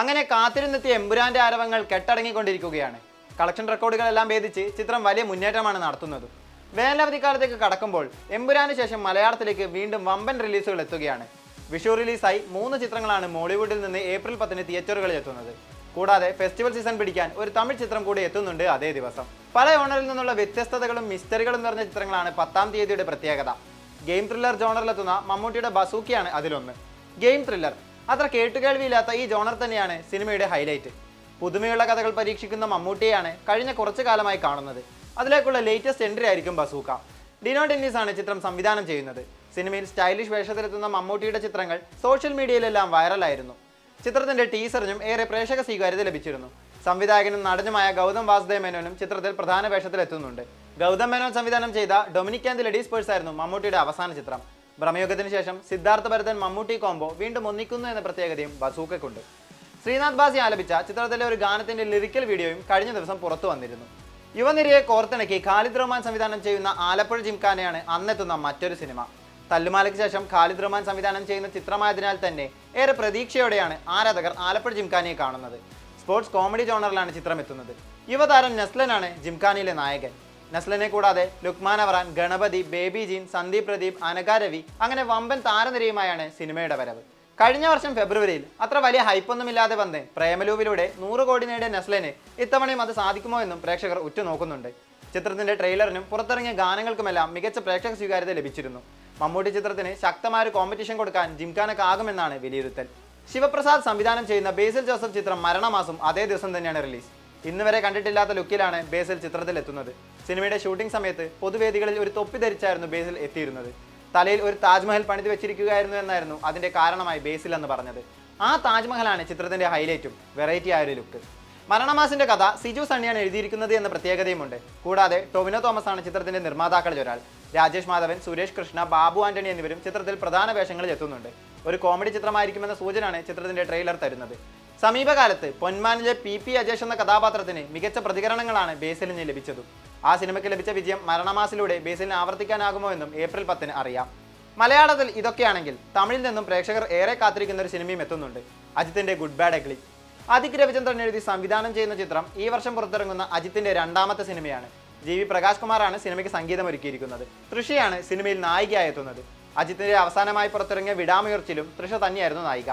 അങ്ങനെ കാത്തിരുന്നെത്തിയ എമ്പുരാന്റെ ആരവങ്ങൾ കെട്ടടങ്ങിക്കൊണ്ടിരിക്കുകയാണ്. കളക്ഷൻ റെക്കോർഡുകളെല്ലാം ഭേദിച്ച് ചിത്രം വലിയ മുന്നേറ്റമാണ് നടത്തുന്നത്. വേനലവധിക്കാലത്തേക്ക് കടക്കുമ്പോൾ എമ്പുരാന് ശേഷം മലയാളത്തിലേക്ക് വീണ്ടും വമ്പൻ റിലീസുകൾ എത്തുകയാണ്. വിഷു റിലീസായി മൂന്ന് ചിത്രങ്ങളാണ് മോളിവുഡിൽ നിന്ന് ഏപ്രിൽ പത്തിന് തിയേറ്ററുകളിൽ എത്തുന്നത്. കൂടാതെ ഫെസ്റ്റിവൽ സീസൺ പിടിക്കാൻ ഒരു തമിഴ് ചിത്രം കൂടി എത്തുന്നുണ്ട് അതേ ദിവസം. പല ഓണറിൽ നിന്നുള്ള വ്യത്യസ്തതകളും മിസ്റ്ററികളും നിറഞ്ഞ ചിത്രങ്ങളാണ് പത്താം തീയതിയുടെ പ്രത്യേകത. ഗെയിം ത്രില്ലർ ജോണറിലെത്തുന്ന മമ്മൂട്ടിയുടെ ബസൂക്കിയാണ് അതിലൊന്ന്. ഗെയിം ത്രില്ലർ അത്ര കേട്ടുകേൾവിയില്ലാത്ത ഈ ജോണർ തന്നെയാണ് സിനിമയുടെ ഹൈലൈറ്റ്. പുതുമയുള്ള കഥകൾ പരീക്ഷിക്കുന്ന മമ്മൂട്ടിയെയാണ് കഴിഞ്ഞ കുറച്ചു കാലമായി കാണുന്നത്. അതിലേക്കുള്ള ലേറ്റസ്റ്റ് എൻട്രി ആയിരിക്കും ബസൂക്ക. ഡിനോ ഡെന്നീസ് ആണ് ചിത്രം സംവിധാനം ചെയ്യുന്നത്. സിനിമയിൽ സ്റ്റൈലിഷ് വേഷത്തിലെത്തുന്ന മമ്മൂട്ടിയുടെ ചിത്രങ്ങൾ സോഷ്യൽ മീഡിയയിലെല്ലാം വൈറലായിരുന്നു ചിത്രത്തിന്റെ ടീസറിനും ഏറെ പ്രേക്ഷക സ്വീകാര്യത ലഭിച്ചിരുന്നു. സംവിധായകനും നടനുമായ ഗൗതം വാസുദേവ് മേനോനും ചിത്രത്തിൽ പ്രധാന വേഷത്തിലെത്തുന്നുണ്ട്. ഗൗതം മേനോൻ സംവിധാനം ചെയ്ത ഡൊമിനിക് ആൻഡ് ലേഡീസ് പേഴ്സ് ആയിരുന്നു മമ്മൂട്ടിയുടെ അവസാന ചിത്രം. ഭ്രമയുഗത്തിന് ശേഷം സിദ്ധാർത്ഥ ഭരതൻ മമ്മൂട്ടി കോംബോ വീണ്ടും ഒന്നിക്കുന്നു എന്ന പ്രത്യേകതയും ബസൂക്കയ്ക്കുണ്ട്. ശ്രീനാഥ് ബാസി ആലപിച്ച ചിത്രത്തിലെ ഒരു ഗാനത്തിന്റെ ലിറിക്കൽ വീഡിയോയും കഴിഞ്ഞ ദിവസം പുറത്തു വന്നിരുന്നു. യുവനിരയെ കോർത്തിണക്കി ഖാലിദ് റഹ്മാൻ സംവിധാനം ചെയ്യുന്ന ആലപ്പുഴ ജിംഖാനയാണ് അന്നെത്തുന്ന മറ്റൊരു സിനിമ. തല്ലുമാലയ്ക്ക് ശേഷം ഖാലിദ് റഹ്മാൻ സംവിധാനം ചെയ്യുന്ന ചിത്രമായതിനാൽ തന്നെ ഏറെ പ്രതീക്ഷയോടെയാണ് ആരാധകർ ആലപ്പുഴ ജിംഖാനയെ കാണുന്നത്. സ്പോർട്സ് കോമഡി ജോണറിലാണ് ചിത്രം എത്തുന്നത് യുവതാരം നെസ്ലനാണ് ജിംഖാനയിലെ നായകൻ. നസ്ലനെ കൂടാതെ ലുക്മാൻ അവറാൻ ഗണപതി ബേബി ജീൻ സന്ദീപ് പ്രദീപ് അനകാരവി രവി അങ്ങനെ വമ്പൻ താരനിരയുമായാണ് സിനിമയുടെ വരവ്. കഴിഞ്ഞ വർഷം ഫെബ്രുവരിയിൽ അത്ര വലിയ ഹൈപ്പൊന്നുമില്ലാതെ വന്ന് പ്രേമലൂവിലൂടെ നൂറ് കോടി നേടിയ നസ്ലന് ഇത്തവണയും അത് സാധിക്കുമോ എന്നും പ്രേക്ഷകർ ഉറ്റുനോക്കുന്നുണ്ട്. ചിത്രത്തിന്റെ ട്രെയിലറിനും പുറത്തിറങ്ങിയ ഗാനങ്ങൾക്കുമെല്ലാം മികച്ച പ്രേക്ഷക സ്വീകാര്യത ലഭിച്ചിരുന്നു. മമ്മൂട്ടി ചിത്രത്തിന് ശക്തമായൊരു കോമ്പറ്റീഷൻ കൊടുക്കാൻ ജിംഖാനക്കാകുമെന്നാണ് വിലയിരുത്തൽ. ശിവപ്രസാദ് സംവിധാനം ചെയ്യുന്ന ബേസിൽ ജോസഫ് ചിത്രം മരണമാസം അതേ ദിവസം തന്നെയാണ് റിലീസ്. ഇന്നുവരെ കണ്ടിട്ടില്ലാത്ത ലുക്കിലാണ് ബേസിൽ ചിത്രത്തിൽ എത്തുന്നത് സിനിമയുടെ ഷൂട്ടിംഗ് സമയത്ത് പൊതുവേദികളിൽ ഒരു തൊപ്പി ധരിച്ചായിരുന്നു ബേസിൽ എത്തിയിരുന്നത്. തലയിൽ ഒരു താജ്മഹൽ പണിത് വെച്ചിരിക്കുകയായിരുന്നു എന്നായിരുന്നു അതിന്റെ കാരണമായി ബേസിൽ എന്ന് പറഞ്ഞത്. ആ താജ്മഹലാണ് ചിത്രത്തിന്റെ ഹൈലൈറ്റും വെറൈറ്റി ആയ ഒരു ലുക്ക്. മരണമാസിന്റെ കഥ സിജു സണ്ണിയാണ് എഴുതിയിരിക്കുന്നത് എന്ന പ്രത്യേകതയുമുണ്ട്. കൂടാതെ ടൊവിനോ തോമസ് ആണ് ചിത്രത്തിന്റെ നിർമ്മാതാക്കളിൽ ഒരാൾ. രാജേഷ് മാധവൻ സുരേഷ് കൃഷ്ണ ബാബു ആന്റണി എന്നിവരും ചിത്രത്തിൽ പ്രധാന വേഷങ്ങളിൽ എത്തുന്നുണ്ട്. ഒരു കോമഡി ചിത്രമായിരിക്കുമെന്ന സൂചനയാണ് ചിത്രത്തിന്റെ ട്രെയിലർ തരുന്നത്. സമീപകാലത്ത് പൊന്മാനിലെ പി പി അജേഷ് എന്ന കഥാപാത്രത്തിന് മികച്ച പ്രതികരണങ്ങളാണ് ബേസിലിന് ലഭിച്ചതും. ആ സിനിമയ്ക്ക് ലഭിച്ച വിജയം മരണമാസിലൂടെ ബേസിലിന് ആവർത്തിക്കാനാകുമോ എന്നും ഏപ്രിൽ പത്തിന് അറിയാം. മലയാളത്തിൽ ഇതൊക്കെയാണെങ്കിൽ തമിഴിൽ നിന്നും പ്രേക്ഷകർ ഏറെ കാത്തിരിക്കുന്ന ഒരു സിനിമയും എത്തുന്നുണ്ട്. അജിത്തിന്റെ good bad ugly Adhik Ravichandran എഴുതി സംവിധാനം ചെയ്യുന്ന ചിത്രം ഈ വർഷം പുറത്തിറങ്ങുന്ന അജിത്തിന്റെ രണ്ടാമത്തെ സിനിമയാണ്. ജി വി പ്രകാശ് കുമാറാണ് സിനിമയ്ക്ക് സംഗീതം ഒരുക്കിയിരിക്കുന്നത്. തൃഷയാണ് സിനിമയിൽ നായികയായി എത്തുന്നത്. അജിത്തിന്റെ അവസാനമായി പുറത്തിറങ്ങിയ വിടാമുയർച്ചിലും തൃഷ തന്നെയായിരുന്നു നായിക.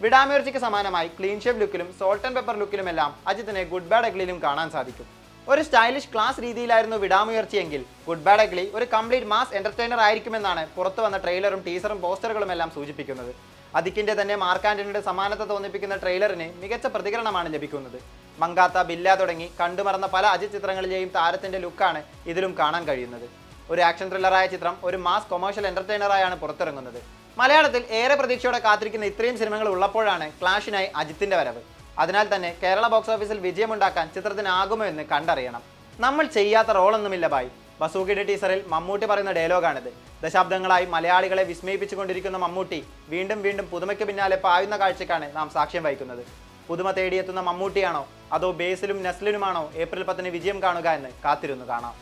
വിടാമുയർച്ചയ്ക്ക് സമാനമായി ക്ലീൻ ഷേപ്പ് ലുക്കിലും സോൾട്ട് ആൻഡ് പെപ്പർ ലുക്കിലുമെല്ലാം അജിത്തിനെ ഗുഡ് ബാഡ് എഗ്ലിയിലും കാണാൻ സാധിക്കും. ഒരു സ്റ്റൈലിഷ് ക്ലാസ് രീതിയിലായിരുന്നു വിടാമുയർച്ചയെങ്കിൽ ഗുഡ് ബാഡ് അഗ്ലി ഒരു കംപ്ലീറ്റ് മാസ് എന്റർടൈനർ ആയിരിക്കുമെന്നാണ് പുറത്തു വന്ന ട്രെയിലറും ടീസറും പോസ്റ്ററുകളും എല്ലാം സൂചിപ്പിക്കുന്നത്. അതിക്കിന്റെ തന്നെ മാർക്ക് സമാനത തോന്നിപ്പിക്കുന്ന ട്രെയിലറിന് മികച്ച പ്രതികരണമാണ് ലഭിക്കുന്നത്. മങ്കാത്ത ബില്ല തുടങ്ങി കണ്ടുമറന്ന പല അജിത് ചിത്രങ്ങളിലെയും താരത്തിന്റെ ലുക്കാണ് ഇതിലും കാണാൻ കഴിയുന്നത്. ഒരു ആക്ഷൻ ത്രില്ലറായ ചിത്രം ഒരു മാസ് കൊമേഴ്ഷ്യൽ എന്റർടൈനറായാണ് പുറത്തിറങ്ങുന്നത്. മലയാളത്തിൽ ഏറെ പ്രതീക്ഷയോടെ കാത്തിരിക്കുന്ന ഇത്രയും സിനിമകൾ ഉള്ളപ്പോഴാണ് ക്ലാഷിനായി അജിത്തിന്റെ വരവ്. അതിനാൽ തന്നെ കേരള ബോക്സ് ഓഫീസിൽ വിജയമുണ്ടാക്കാൻ ചിത്രത്തിനാകുമോ എന്ന് കണ്ടറിയണം. നമ്മൾ ചെയ്യാത്ത റോളൊന്നുമില്ല ബായ് ബസൂക്കിയുടെ ടീസറിൽ മമ്മൂട്ടി പറയുന്ന ഡയലോഗാണിത് ദശാബ്ദങ്ങളായി മലയാളികളെ വിസ്മയിപ്പിച്ചുകൊണ്ടിരിക്കുന്ന മമ്മൂട്ടി വീണ്ടും വീണ്ടും പുതുമയ്ക്ക് പിന്നാലെ പായുന്ന കാഴ്ചക്കാണ് നാം സാക്ഷ്യം വഹിക്കുന്നത്. പുതുമ തേടിയെത്തുന്ന മമ്മൂട്ടിയാണോ? അതോ ബേസിലും നെസ്ലിനുമാണോ ഏപ്രിൽ പത്തിന് വിജയം കാണുക എന്ന് കാത്തിരുന്നു കാണാം.